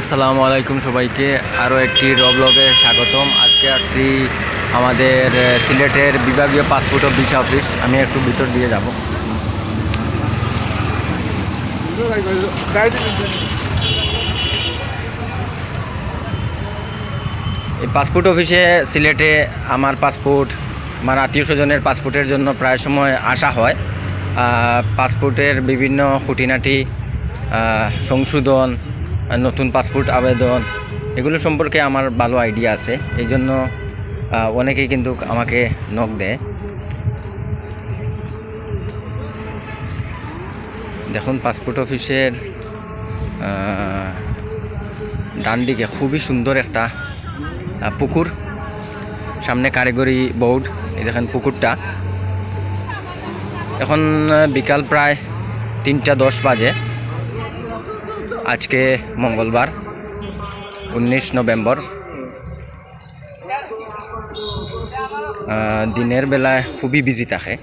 আসসালামু আলাইকুম সবাইকে। আরও একটি রবলগে স্বাগতম। আজকে আসছি আমাদের সিলেটের বিভাগীয় পাসপোর্ট ভিসা অফিস। আমি একটু ভিতর দিয়ে যাব। এই পাসপোর্ট অফিসে সিলেটে আমার পাসপোর্ট, আমার আত্মীয় স্বজনের পাসপোর্টের জন্য প্রায় সময় আসা হয়। পাসপোর্টের বিভিন্ন খুঁটিনাটি সংশোধন নতুন পাসপোর্ট আবেদন, এগুলো সম্পর্কে আমার ভালো আইডিয়া আছে। এই জন্য অনেকেই কিন্তু আমাকে নখ দেয়। দেখুন, পাসপোর্ট অফিসের ডান দিকে খুবই সুন্দর একটা পুকুর। সামনে কারিগরি বোর্ড এই দেখেন পুকুরটা। এখন বিকাল প্রায় তিনটা দশ বাজে। আজকে মঙ্গলবার, উনিশ নভেম্বর। দিনের বেলায় খুবই বিজি থাকে।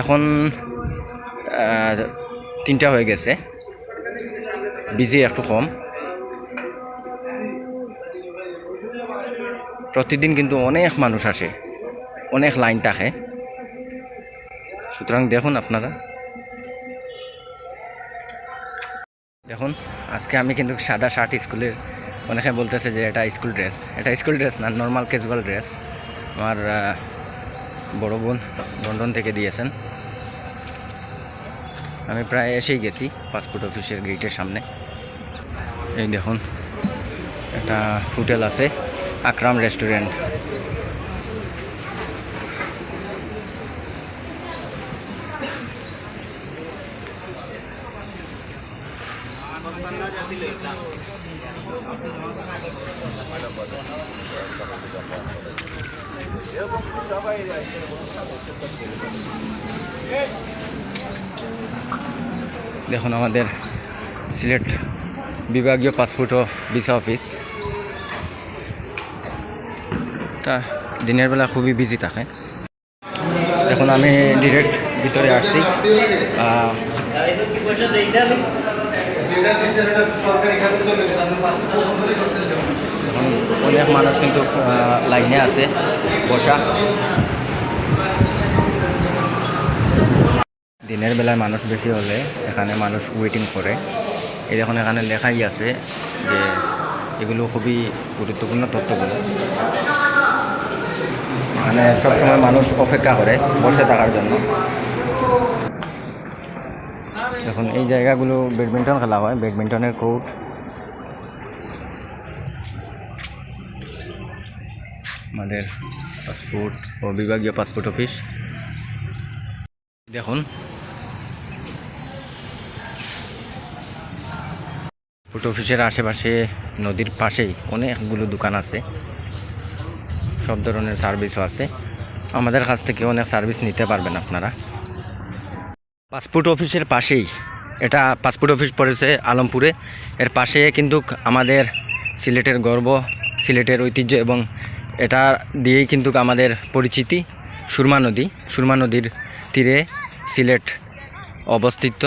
এখন তিনটা হয়ে গেছে। বিজি একটু কম। প্রতিদিন কিন্তু অনেক মানুষ আসে, অনেক লাইন থাকে। সুতরাং দেখুন আপনারা। দেখুন, আজকে আমি কিন্তু সাদা শার্ট স্কুলের, অনেকে বলতেছে যে এটা স্কুল ড্রেস। এটা স্কুল ড্রেস না নর্মাল ক্যাজুয়াল ড্রেস। আমার বড় বোন লন্ডন থেকে দিয়েছেন। আমি প্রায় এসেই গেছি পাসপোর্ট অফিসের গেটের সামনে। এই দেখুন, একটা হোটেল আছে, আকরাম রেস্টুরেন্ট। দেখুন আমাদের সিলেট বিভাগীয় পাসপোর্ট ও ভিসা অফিস এটা দিনের বেলা খুবই বিজি থাকে। দেখুন আমি ডিরেক্ট ভিতরে আসছি। অনেক মানুষ কিন্তু লাইনে আছে, বসা। দিনের বেলায় মানুষ বেশি হলে এখানে মানুষ ওয়েটিং করে। এই দেখুন এখানে লেখাই আছে যে এগুলো খুবই গুরুত্বপূর্ণ তথ্যগুলো। মানে সবসময় মানুষ অপেক্ষা করে বসে থাকার জন্য। দেখুন এই জায়গাগুলো ব্যাডমিন্টন খেলা হয়, ব্যাডমিন্টনের কোর্ট। আমাদের পাসপোর্ট ও বিভাগীয় পাসপোর্ট অফিস। দেখুন। পাসপোর্ট অফিসের আশেপাশে, নদীর পাশেই অনেকগুলো দোকান আছে। সব ধরনের সার্ভিসও আছে। আমাদের কাছ থেকে অনেক সার্ভিস নিতে পারবেন আপনারা। পাসপোর্ট অফিসের পাশেই। এটা পাসপোর্ট অফিস পড়েছে আলমপুরে। এর পাশে কিন্তু আমাদের সিলেটের গর্ব, সিলেটের ঐতিহ্য এবং এটা দিয়েই কিন্তু আমাদের পরিচিতি সুরমা নদী। সুরমা নদীর তীরে সিলেট অবস্থিত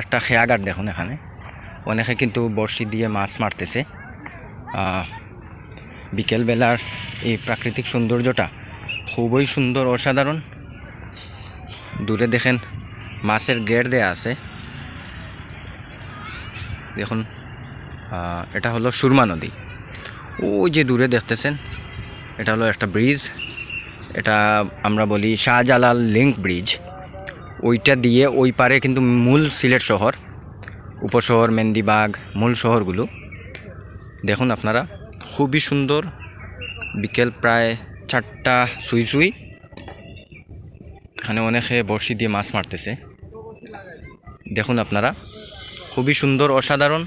একটা খেয়াঘাট দেখুন এখানে। অনেকে কিন্তু বড়শি দিয়ে মাছ মারতেছে। বিকেলবেলার এই প্রাকৃতিক সৌন্দর্যটা খুবই সুন্দর, অসাধারণ। দূরে দেখেন মাছের গেট দেয়া আছে। দেখুন এটা হলো সুরমা নদী। ওই যে দূরে দেখতেছেন, এটা হলো একটা ব্রিজ। এটা আমরা বলি শাহজালাল লিঙ্ক ব্রিজ। ওইটা দিয়ে ওই পারে কিন্তু মূল সিলেট শহর, উপশহর মেন্দিবাগ মূল শহরগুলো। দেখুন আপনারা, খুবই সুন্দর। বিকেল প্রায় চারটা, সুই সুই। এখানে অনেকে বড়শি দিয়ে মাছ মারতেছে। দেখুন আপনারা খুবই সুন্দর অসাধারণ।